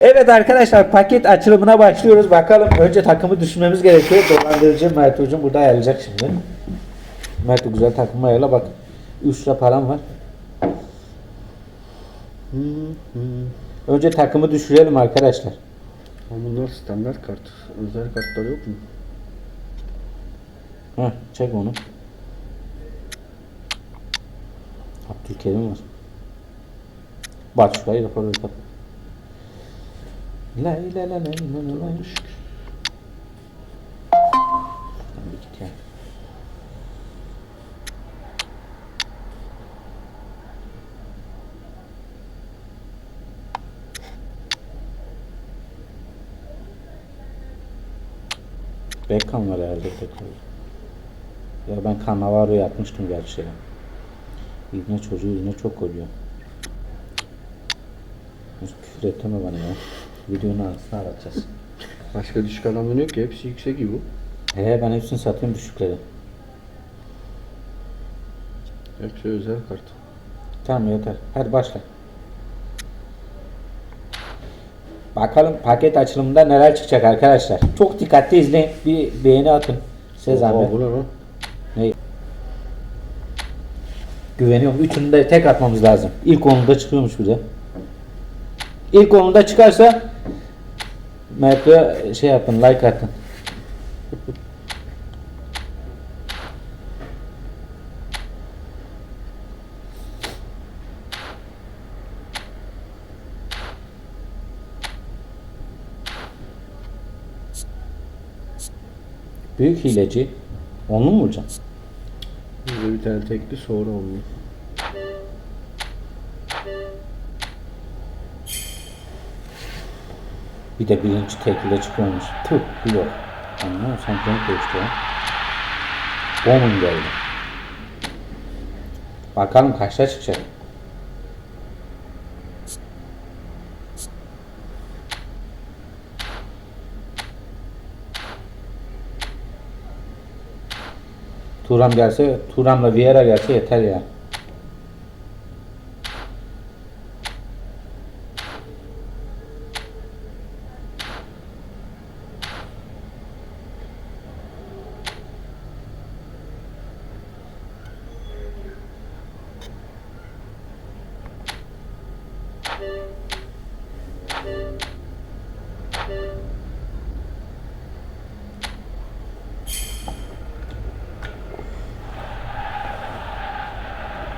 Evet arkadaşlar paket açılımına başlıyoruz. Bakalım önce takımı düşünmemiz gerekiyor. Dolandırıcı Mert Hocam burada ayarlayacak şimdi. Mert güzel takımı ayarla bak. 3 lira param var. Önce takımı düşürelim arkadaşlar. Ama bunlar standart kart. Özel kartlar yok mu? Heh, çek onu. Abdülkerim var. Bak şurayı raporu kapat. La la la la la la la. Lan bir git ya. Beckham var herhalde tekrar. Ya ben Cannavaro'yu atmıştım gerçi ya. İbne çocuğu yine çok oluyor. Küfür etme bana ya. Videonun arasına aratacağız. Başka düşük alanı yok ki. Hepsi yüksek gibi. He ben hepsini satıyorum düşükleri. Hepsi özel kart. Tamam yeter. Hadi başla. Bakalım paket açılımında neler çıkacak arkadaşlar. Çok dikkatli izleyin. Bir beğeni atın. Zahmet. Oha, bu ne lan? Ne? Güveniyorum. Üçünü de tek atmamız lazım. İlk onunda çıkıyormuş bir de. İlk onunda çıkarsa Mert'e şey yapın, like atın. Büyük hileci. Onlu mu vuracaksın? Burada bir tane tekli sonra onu. Bir de birinci tekile çıkıyormuş. Tüh yok. Anladın mı? Sen renk değişti ya. Bomun geldi. Bakalım kaçta çıkacak. Turam gelse, Turam'la Vieira gelse yeter ya.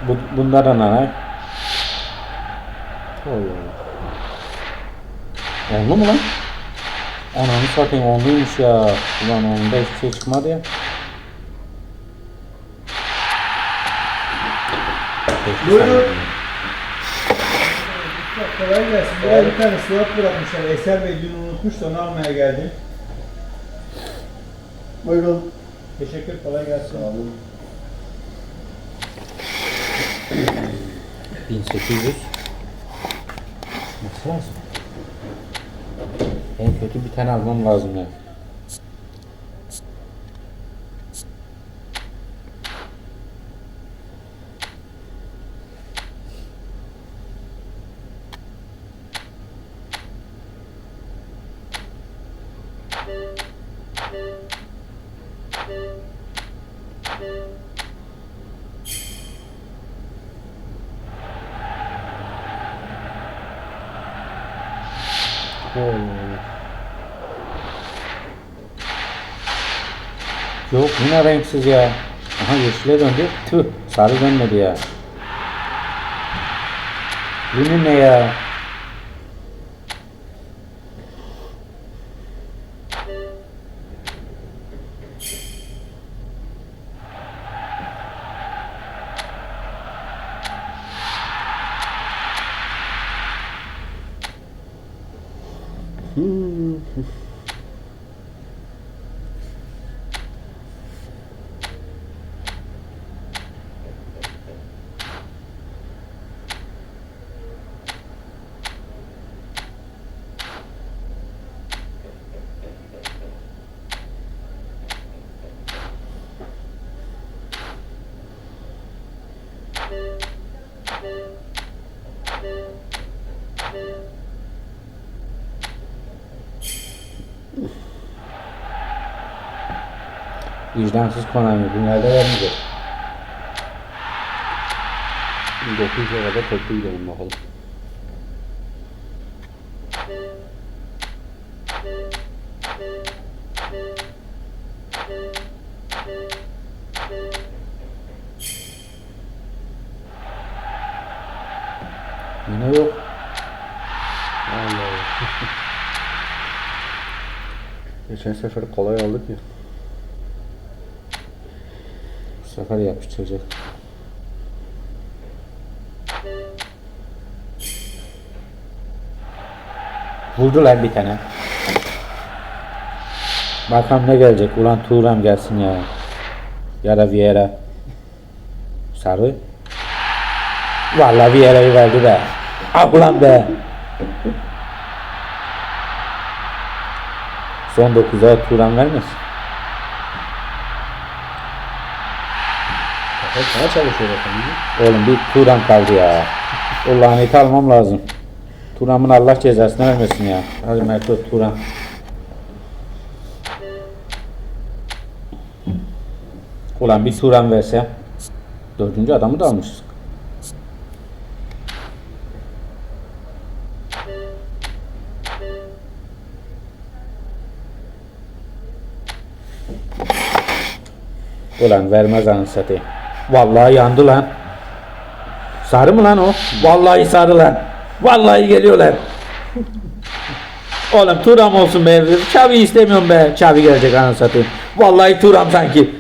Bu, bunlardan ana. Allah Allah. Onlu mu lan? Ananı satayım onluymuş ya. Ulan onda hiçbir şey çıkmadı ya. Buyurun. Kolay gelsin. Buraya bir tane slot bırakmışlar. Eser Bey dün unutmuş da onu almaya geldim. Buyurun. Teşekkür, kolay gelsin. Sağ olun. 1800. Nasıl lazım? En kötü bir tane almam lazım ya. Allah Yok yine renksiz ya. Aha yeşile döndü. Tüh sarı dönmedi ya. Yine ne ya? Mm-hmm. Vicdansız Konami. Bunlarda vermeyecek. 9'a kadar toplu gidelim bakalım. Yine yok. Allah Allah. Geçen sefer kolay aldık ya. Bu sefer yapıştıracak. Vurdular bir tane. Bakalım ne gelecek. Ulan Tuğram gelsin ya. Ya da Vieira. Sarı. Vallahi Vieira'yı verdi be. Ah ulan be. Son 9'a Turan vermesin. Kafa sana çalışıyor efendim. Oğlum bir Turan kaldı ya. O laneti almam lazım. Turan'ın Allah cezasını vermesin ya. Hadi Merto Turan. Ulan bir Turan verse. Dördüncü adamı da almışız. Ulan vermez anı satayım. Vallahi yandı lan. Sarı mı lan o? Vallahi sarı lan. Vallahi geliyorlar. Oğlum Turam olsun be. Çavi istemiyorum be. Çavi gelecek anı satayım. Vallahi Turam sanki.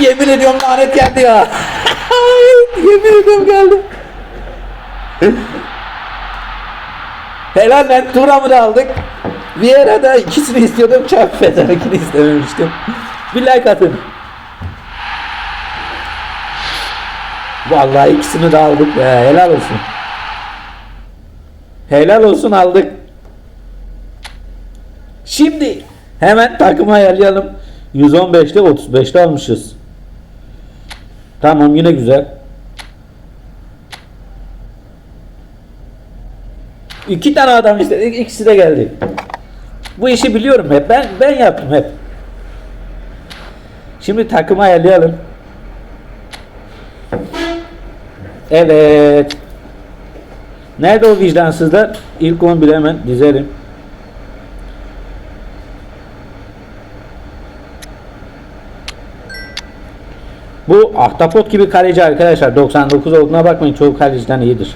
Yemin ediyorum lanet geldi ya. Yemin ediyorum geldi. Helal lan Turam'ı da aldık. Vieira'da ikisini istiyordum. Çavi Federer'ini istememiştim. Bir like atın. Vallahi ikisini de aldık be. Helal olsun. Helal olsun aldık. Şimdi hemen takımı ayarlayalım. 115'te 35'te almışız. Tamam yine güzel. İki tane adam istedik. ikisi de geldi. Bu işi biliyorum hep. Ben ben yaptım hep. Şimdi takımı ayarlayalım. Evet. Nerede o vicdansızlar? İlk 11'i hemen dizerim. Bu ahtapot gibi kaleci arkadaşlar. 99 olduğuna bakmayın. Çoğu kaleciden iyidir.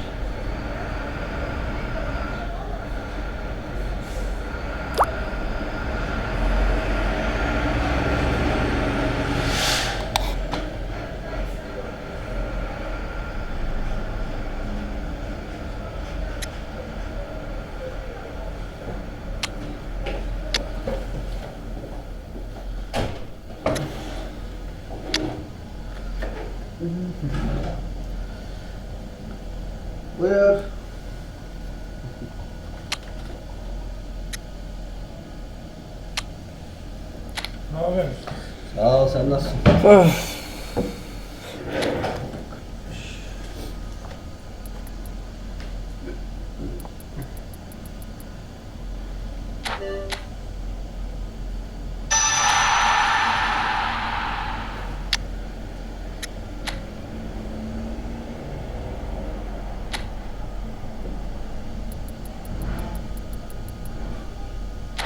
Buyur. Ne yapıyorsun? Sağ ol sen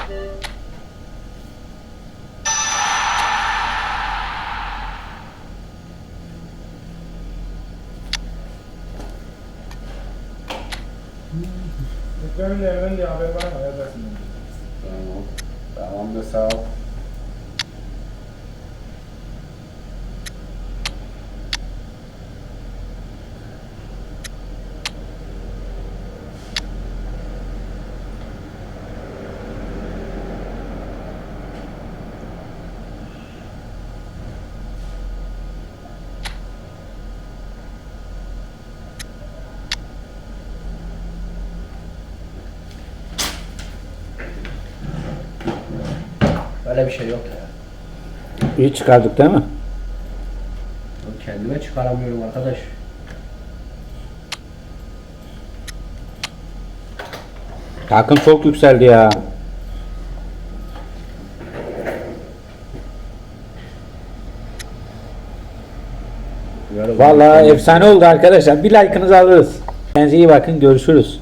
Mükremin evren diye haber var mı? Tamam. Tamam da sağ ol. Öyle bir şey yok ya. İyi çıkardık değil mi? Kendime çıkaramıyorum arkadaş. Takım çok yükseldi ya. Vallahi efsane oldu arkadaşlar. Bir like'ınızı alırız. Kendinize iyi bakın. Görüşürüz.